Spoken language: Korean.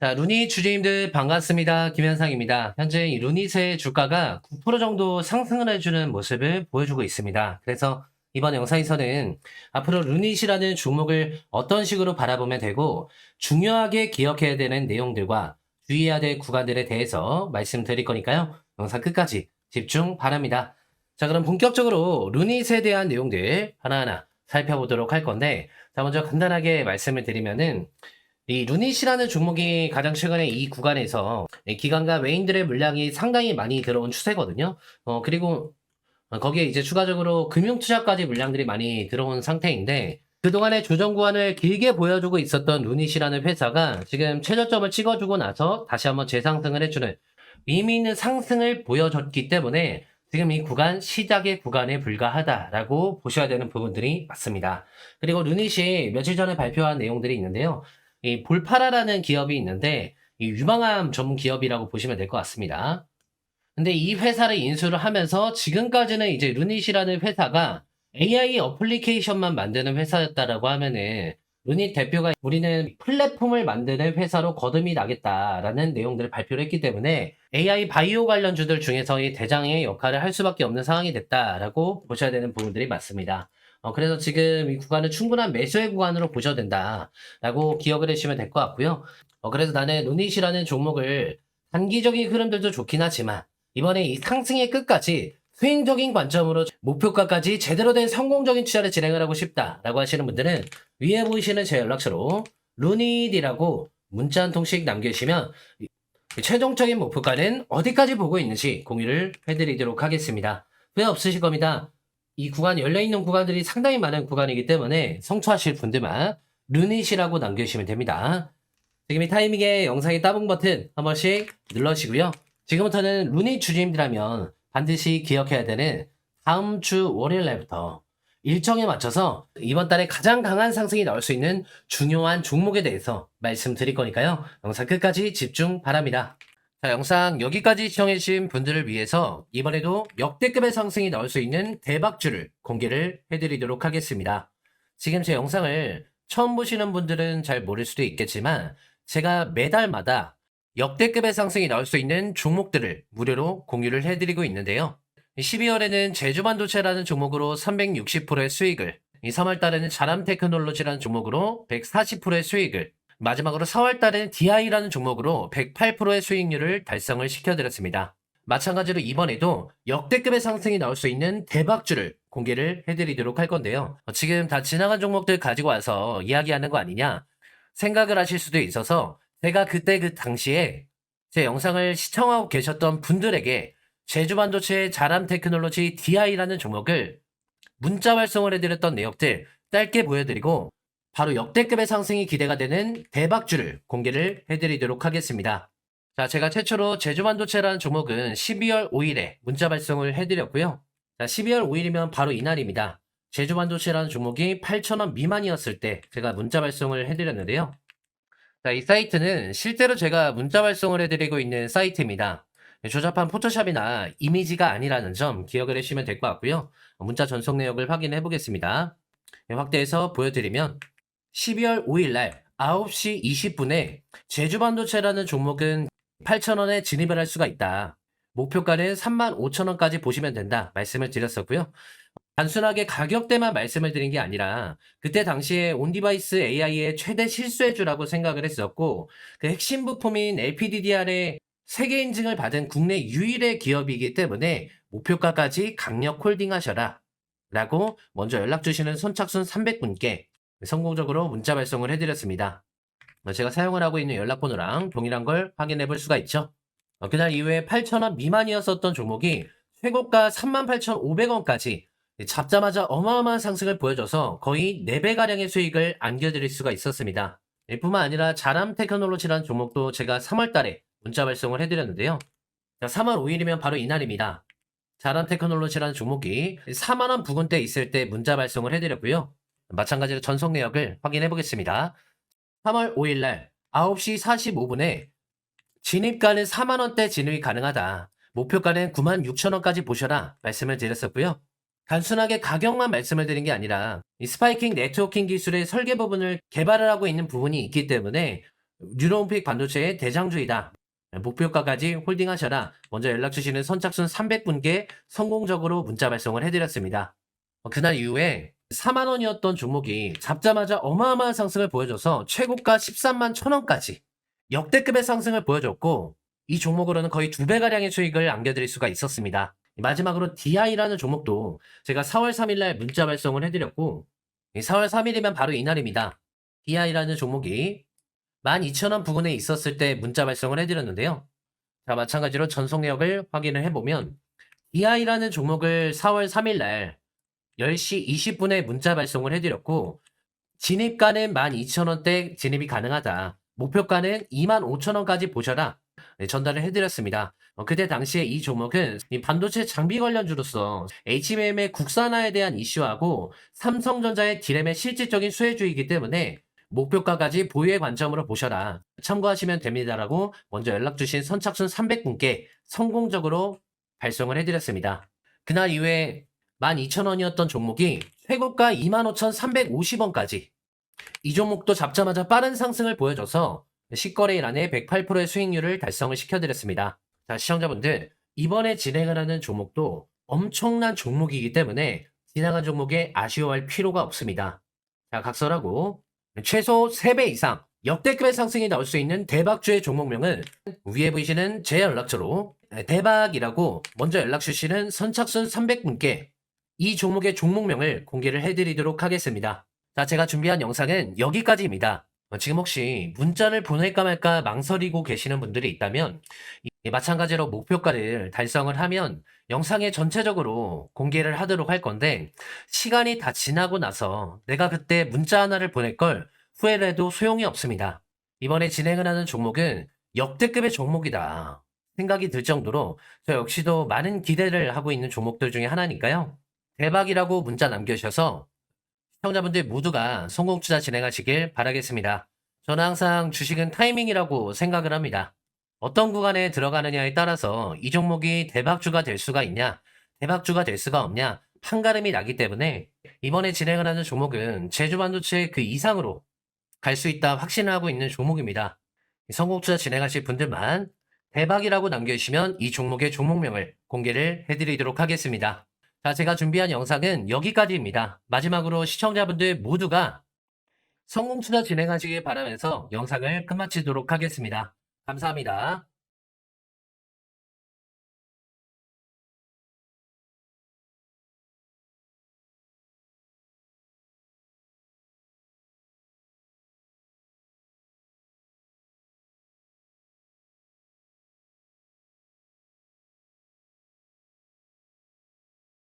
자, 루닛 주주님들 반갑습니다. 김현상입니다. 현재 이 루닛의 주가가 9% 정도 상승을 해주는 모습을 보여주고 있습니다. 그래서 이번 영상에서는 앞으로 루닛이라는 종목을 어떤 식으로 바라보면 되고 중요하게 기억해야 되는 내용들과 주의해야 될 구간들에 대해서 말씀드릴 거니까요. 영상 끝까지 집중 바랍니다. 자, 그럼 본격적으로 루닛에 대한 내용들 하나하나 살펴보도록 할 건데, 자, 먼저 간단하게 말씀을 드리면은 이 루닛이라는 종목이 가장 최근에 이 구간에서 이 기관과 외인들의 물량이 상당히 많이 들어온 추세거든요. 어, 그리고 거기에 이제 추가적으로 금융 투자까지 물량들이 많이 들어온 상태인데 그동안의 조정 구간을 길게 보여주고 있었던 루닛이라는 회사가 지금 최저점을 찍어주고 나서 다시 한번 재상승을 해주는 의미 있는 상승을 보여줬기 때문에 지금 이 구간 시작의 구간에 불과하다라고 보셔야 되는 부분들이 맞습니다. 그리고 루닛이 며칠 전에 발표한 내용들이 있는데요. 이 볼파라라는 기업이 있는데 이 유방암 전문 기업이라고 보시면 될 것 같습니다. 근데 이 회사를 인수를 하면서 지금까지는 이제 루닛이라는 회사가 AI 어플리케이션만 만드는 회사였다라고 하면은 루닛 대표가 우리는 플랫폼을 만드는 회사로 거듭이 나겠다라는 내용들을 발표를 했기 때문에 AI 바이오 관련주들 중에서의 대장의 역할을 할 수밖에 없는 상황이 됐다라고 보셔야 되는 부분들이 맞습니다. 어, 그래서 지금 이 구간은 충분한 매수의 구간으로 보셔도 된다라고 기억을 해주시면 될 것 같고요. 어, 그래서 나는 루닛이라는 종목을 단기적인 흐름들도 좋긴 하지만 이번에 이 상승의 끝까지 수행적인 관점으로 목표가까지 제대로 된 성공적인 투자를 진행을 하고 싶다라고 하시는 분들은 위에 보이시는 제 연락처로 루닛이라고 문자 한 통씩 남겨주시면 최종적인 목표가는 어디까지 보고 있는지 공유를 해드리도록 하겠습니다. 왜 없으실 겁니다. 이 구간 열려있는 구간들이 상당히 많은 구간이기 때문에 성투하실 분들만 루닛이라고 남겨주시면 됩니다. 지금 이 타이밍에 영상의 따봉 버튼 한 번씩 눌러주시고요. 지금부터는 루닛 주주님들하면 반드시 기억해야 되는 다음 주 월요일 날부터 일정에 맞춰서 이번 달에 가장 강한 상승이 나올 수 있는 중요한 종목에 대해서 말씀드릴 거니까요. 영상 끝까지 집중 바랍니다. 자, 영상 여기까지 시청해주신 분들을 위해서 이번에도 역대급의 상승이 나올 수 있는 대박주를 공개를 해드리도록 하겠습니다. 지금 제 영상을 처음 보시는 분들은 잘 모를 수도 있겠지만 제가 매달마다 역대급의 상승이 나올 수 있는 종목들을 무료로 공유를 해드리고 있는데요. 12월에는 제주 반도체라는 종목으로 360%의 수익을, 3월 달에는 자람 테크놀로지라는 종목으로 140%의 수익을, 마지막으로 4월 달에는 DI라는 종목으로 108%의 수익률을 달성을 시켜드렸습니다. 마찬가지로 이번에도 역대급의 상승이 나올 수 있는 대박주를 공개를 해드리도록 할 건데요. 어, 지금 다 지나간 종목들 가지고 와서 이야기하는 거 아니냐 생각을 하실 수도 있어서 제가 그때 그 당시에 제 영상을 시청하고 계셨던 분들에게 제주반도체 자람 테크놀로지 DI라는 종목을 문자 발송을 해드렸던 내역들 짧게 보여드리고 바로 역대급의 상승이 기대가 되는 대박주를 공개를 해드리도록 하겠습니다. 자, 제가 최초로 제주반도체라는 종목은 12월 5일에 문자 발송을 해드렸고요. 자, 12월 5일이면 바로 이날입니다. 제주반도체라는 종목이 8,000원 미만이었을 때 제가 문자 발송을 해드렸는데요. 자, 이 사이트는 실제로 제가 문자 발송을 해드리고 있는 사이트입니다. 조잡한 포토샵이나 이미지가 아니라는 점 기억을 해주시면 될 것 같고요. 문자 전송 내역을 확인해 보겠습니다. 확대해서 보여드리면 12월 5일 날 9시 20분에 제주반도체라는 종목은 8,000원에 진입을 할 수가 있다. 목표가는 35,000원까지 보시면 된다. 말씀을 드렸었고요. 단순하게 가격대만 말씀을 드린 게 아니라 그때 당시에 온디바이스 AI의 최대 실수해주라고 생각을 했었고 그 핵심 부품인 LPDDR의 세계 인증을 받은 국내 유일의 기업이기 때문에 목표가까지 강력 홀딩하셔라 라고 먼저 연락 주시는 선착순 300분께 성공적으로 문자 발송을 해드렸습니다. 제가 사용을 하고 있는 연락번호랑 동일한 걸 확인해 볼 수가 있죠. 어, 그날 이후에 8,000원 미만이었었던 종목이 최고가 38,500원까지 잡자마자 어마어마한 상승을 보여줘서 거의 4배가량의 수익을 안겨드릴 수가 있었습니다. 뿐만 아니라 자람 테크놀로지라는 종목도 제가 3월 달에 문자 발송을 해드렸는데요. 3월 5일이면 바로 이날입니다. 자람 테크놀로지라는 종목이 4만원 부근대 있을 때 문자 발송을 해드렸고요. 마찬가지로 전송 내역을 확인해 보겠습니다. 3월 5일 날 9시 45분에 진입가는 4만 원대 진입이 가능하다. 목표가는 9만 6천 원까지 보셔라 말씀을 드렸었고요. 단순하게 가격만 말씀을 드린 게 아니라 이 스파이킹 네트워킹 기술의 설계 부분을 개발을 하고 있는 부분이 있기 때문에 뉴런픽 반도체의 대장주이다. 목표가까지 홀딩하셔라. 먼저 연락 주시는 선착순 300분께 성공적으로 문자 발송을 해드렸습니다. 어, 그날 이후에 4만 원이었던 종목이 잡자마자 어마어마한 상승을 보여줘서 최고가 13만 1천 원까지 역대급의 상승을 보여줬고 이 종목으로는 거의 두 배가량의 수익을 안겨드릴 수가 있었습니다. 마지막으로 DI라는 종목도 제가 4월 3일날 문자 발송을 해드렸고 4월 3일이면 바로 이날입니다. DI라는 종목이 12,000원 부근에 있었을 때 문자 발송을 해드렸는데요. 자, 마찬가지로 전속력을 확인을 해보면 DI라는 종목을 4월 3일날 10시 20분에 문자 발송을 해드렸고 진입가는 12,000원대 진입이 가능하다. 목표가는 25,000원까지 보셔라. 네, 전달을 해드렸습니다. 어, 그때 당시에 이 종목은 이 반도체 장비 관련주로서 HBM의 국산화에 대한 이슈하고 삼성전자의 디램의 실질적인 수혜주이기 때문에 목표가까지 보유의 관점으로 보셔라. 참고하시면 됩니다라고 먼저 연락 주신 선착순 300분께 성공적으로 발송을 해드렸습니다. 그날 이후에 12,000원이었던 종목이 최고가 25,350원까지 이 종목도 잡자마자 빠른 상승을 보여줘서 시거래일 안에 108%의 수익률을 달성을 시켜드렸습니다. 자, 시청자분들, 이번에 진행을 하는 종목도 엄청난 종목이기 때문에 지나간 종목에 아쉬워할 필요가 없습니다. 자, 각설하고 최소 3배 이상 역대급의 상승이 나올 수 있는 대박주의 종목명은 위에 보이시는 제 연락처로 대박이라고 먼저 연락 주시는 선착순 300분께 이 종목의 종목명을 공개를 해드리도록 하겠습니다. 자, 제가 준비한 영상은 여기까지입니다. 어, 지금 혹시 문자를 보낼까 말까 망설이고 계시는 분들이 있다면 이- 마찬가지로 목표가를 달성을 하면 영상에 전체적으로 공개를 하도록 할 건데 시간이 다 지나고 나서 내가 그때 문자 하나를 보낼 걸 후회를 해도 소용이 없습니다. 이번에 진행을 하는 종목은 역대급의 종목이다 생각이 들 정도로 저 역시도 많은 기대를 하고 있는 종목들 중에 하나니까요. 대박이라고 문자 남겨주셔서 시청자분들 모두가 성공 투자 진행하시길 바라겠습니다. 저는 항상 주식은 타이밍이라고 생각을 합니다. 어떤 구간에 들어가느냐에 따라서 이 종목이 대박주가 될 수가 있냐, 대박주가 될 수가 없냐, 판가름이 나기 때문에 이번에 진행을 하는 종목은 제주반도체 그 이상으로 갈 수 있다 확신을 하고 있는 종목입니다. 성공 투자 진행하실 분들만 대박이라고 남겨주시면 이 종목의 종목명을 공개를 해드리도록 하겠습니다. 자, 제가 준비한 영상은 여기까지입니다. 마지막으로 시청자분들 모두가 성공 투자 진행하시길 바라면서 영상을 끝마치도록 하겠습니다. 감사합니다.